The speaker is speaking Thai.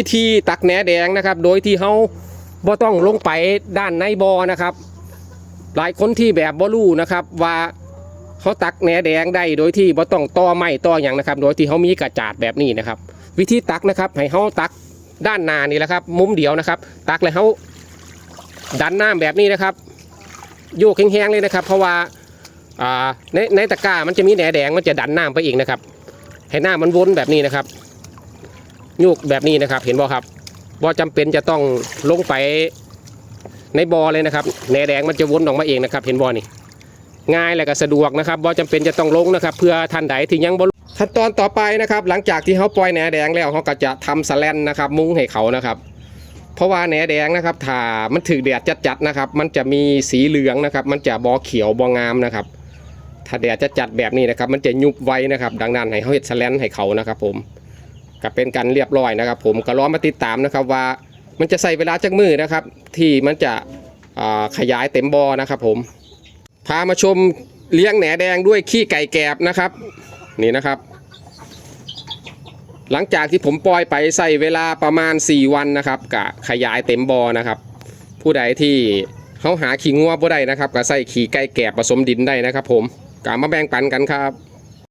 วิธีตักแหนแดงนะครับ โดยที่เขาบ่ต้องลงไปด้านในบ่อนะครับ หลายคนที่แบบบ่รู้นะครับว่าเขาตักแหนแดงได้โดยที่บ่ต้องต่อไม้ต่ออย่างนะครับ โดยที่เขามีกระจาดแบบนี้นะครับ วิธีตักนะครับให้เขาตักด้านหน้านี่แหละครับ มุมเดียวนะครับ ตักแล้วเขาดันน้ำแบบนี้นะครับโยกแห้งๆเลยนะครับ เพราะว่าในในตะกร้ามันจะมีแหนแดงมันจะดันน้ำไปอีกนะครับให้น้ำมันวนแบบนี้นะครับ ยุกแบบนี้นะครับ เห็นบ่ครับบ่จำเป็นจะต้องลงไปในบ่อเลยนะครับแหนแดงมันจะวนออกมาเองนะครับ เห็นบ่อนี่ง่ายและก็สะดวกนะครับบ่จำเป็นจะต้องลงนะครับ เพื่อท่านใดที่ยังบ่ขั้นตอนต่อไปนะครับ หลังจากที่เขาปล่อยแหนแดงแล้วเขาก็จะทำสแลนนะครับ มุ้งให้เขานะครับ เพราะว่าแหนแดงนะครับถ้ามันถือแดดจัดๆนะครับ มันจะมีสีเหลืองนะครับ มันจะบอเขียวบองามนะครับถ้าแดดจัดๆแบบนี้นะครับ มันจะยุบไว้นะครับ ดังนั้นให้เขาเฮ็ดสแลนให้เขานะครับผม ก็เป็นการเรียบร้อยนะครับ ผมก็รอมาติดตามนะครับว่ามันจะใส่เวลาจักมือนะครับ ที่มันจะขยายเต็มบอนะครับผมพามาชมเลี้ยงแหนแดงด้วยขี้ไก่แกบนะครับ นี่นะครับ หลังจากที่ผมปล่อยไปใส่เวลาประมาณ 4 วันนะครับกะขยายเต็มบอนะครับ ผู้ใดที่เขาหาขี้งัวบ่ได้นะครับก็ใส่ขี้ไก่แกบผสมดินได้นะครับ ผมกะมาแบ่งปันกันครับ